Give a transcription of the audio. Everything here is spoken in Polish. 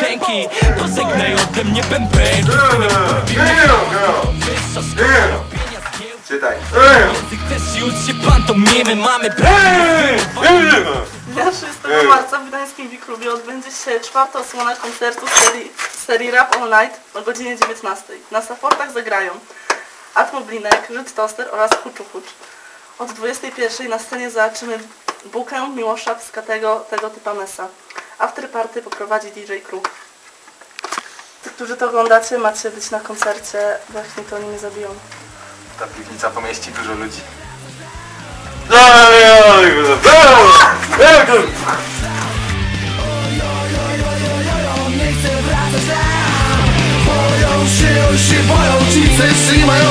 dzięki Pożegnaj ode mnie bęben Czytaj. Chcesz już się pantomimy Mamy Dnia 30 marca w Gdańskim Biklubie odbędzie się czwarta osłona koncertu serii, serii Rap All Night o godzinie 19. Na supportach zagrają Atmo Blinek, Żyd Toster oraz Huczu Hucz. Od 21 na scenie zobaczymy bukę Miłosza Pskatego, tego typa Mesa. After party poprowadzi DJ Crew. Ci, którzy to oglądacie, macie być na koncercie, bo jak nie to oni mnie zabiją. Ta piwnica pomieści dużo ludzi. Boją się, boją się, boją ci, co nie mają